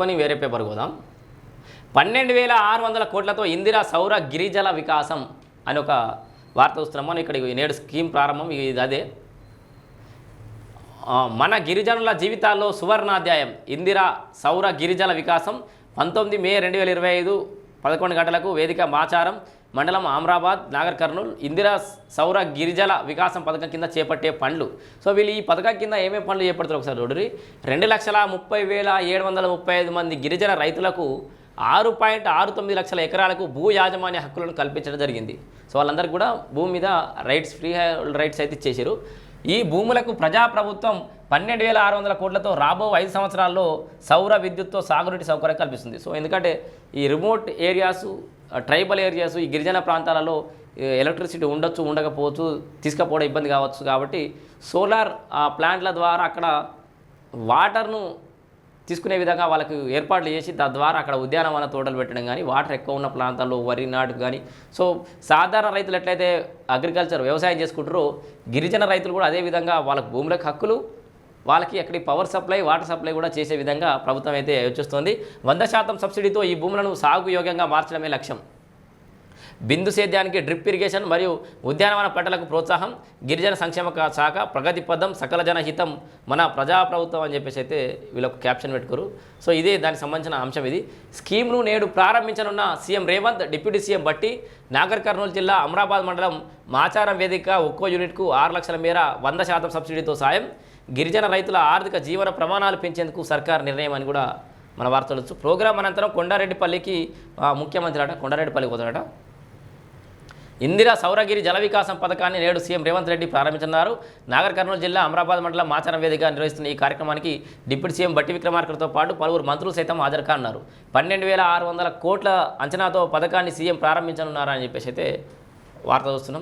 చదువుకొని వేరే పేపర్ పోదాం. పన్నెండు వేల ఆరు వందల కోట్లతో ఇందిరా సౌర గిరిజల వికాసం అని ఒక వార్త వస్తున్నాము. ఇక్కడ నేడు స్కీమ్ ప్రారంభం ఇది అదే. మన గిరిజనుల జీవితాల్లో సువర్ణాధ్యాయం ఇందిరా సౌర గిరిజల వికాసం పంతొమ్మిది మే రెండు వేల ఇరవై ఐదు పదకొండు గంటలకు వేదిక మాచారం. మండలం ఆమ్రాబాద్ నాగర్ కర్నూలు ఇందిరా సౌర గిరిజల వికాసం పథకం కింద చేపట్టే పనులు సో వీళ్ళు ఈ పథకం కింద ఏమేమి పనులు చేపడతారు ఒకసారి చూడరి రెండు లక్షల ముప్పై వేల ఏడు వందల ముప్పై ఐదు మంది గిరిజన రైతులకు ఆరు పాయింట్ ఆరు తొమ్మిది లక్షల ఎకరాలకు భూ యాజమాన్య హక్కులను కల్పించడం జరిగింది. సో వాళ్ళందరికీ కూడా భూమి మీద రైట్స్ ఫ్రీ రైట్స్ అయితే ఇచ్చేసారు ఈ భూములకు ప్రజాప్రభుత్వం పన్నెండు వేల ఆరు వందల కోట్లతో రాబో ఐదు సంవత్సరాల్లో సౌర విద్యుత్తో సాగునీటి సౌకర్యం కల్పిస్తుంది. సో ఎందుకంటే ఈ రిమోట్ ఏరియాస్ ట్రైబల్ ఏరియాస్ ఈ గిరిజన ప్రాంతాలలో ఎలక్ట్రిసిటీ ఉండొచ్చు ఉండకపోవచ్చు తీసుకపోవడం ఇబ్బంది కావచ్చు కాబట్టి సోలార్ ప్లాంట్ల ద్వారా అక్కడ వాటర్ను తీసుకునే విధంగా వాళ్ళకు ఏర్పాట్లు చేసి తద్వారా అక్కడ ఉద్యానవన తోటలు పెట్టడం కానీ వాటర్ ఎక్కువ ఉన్న ప్రాంతాల్లో వరి నాటు కానీ సో సాధారణ రైతులు ఎట్లయితే అగ్రికల్చర్ వ్యవసాయం చేసుకుంటారో గిరిజన రైతులు కూడా అదే విధంగా వాళ్ళకు భూములకు హక్కులు వాళ్ళకి అక్కడి పవర్ సప్లై వాటర్ సప్లై కూడా చేసే విధంగా ప్రభుత్వం అయితే యోచిస్తుంది. వంద శాతం సబ్సిడీతో ఈ భూములను సాగు యోగ్యంగా మార్చడమే లక్ష్యం. బిందు సేద్యానికి డ్రిప్ ఇరిగేషన్ మరియు ఉద్యానవన పంటలకు ప్రోత్సాహం గిరిజన సంక్షేమ శాఖ ప్రగతి పదం సకల జనహితం మన ప్రజాప్రభుత్వం అని చెప్పేసి అయితే వీళ్ళకు క్యాప్షన్ పెట్టుకోరు. సో ఇదే దానికి సంబంధించిన అంశం ఇది. స్కీమ్ను నేడు ప్రారంభించనున్న CM Revanth deputy CM Bhatti Nagar Kurnool జిల్లా అమరాబాద్ మండలం మాచారం వేదిక ఒక్కో యూనిట్కు ఆరు లక్షల మేర వంద శాతం సబ్సిడీతో సాయం. గిరిజన రైతుల ఆర్థిక జీవన ప్రమాణాలు పెంచేందుకు సర్కార్ నిర్ణయం అని కూడా మన వార్తలు వచ్చు. ప్రోగ్రాం అనంతరం కొండారెడ్డిపల్లికి ముఖ్యమంత్రి అట కొండారెడ్డిపల్లికి పోతాడట. ఇందిరా సౌరగిరి జల వికాసం పథకాన్ని నేడు సీఎం రేవంత్ రెడ్డి ప్రారంభించనున్నారు. నాగర్ కర్నూలు జిల్లా అమరాబాద్ మండలం మాచారం వేదిక నిర్వహిస్తున్న ఈ కార్యక్రమానికి డిప్యూటీ సీఎం బట్టి విక్రమార్కతో పాటు పలువురు మంత్రులు సైతం హాజరు కానున్నారు. పన్నెండు వేల ఆరు వందల కోట్ల అంచనాతో పథకాన్ని సీఎం ప్రారంభించనున్నారని చెప్పేసి అయితే వార్త చూస్తున్నాం.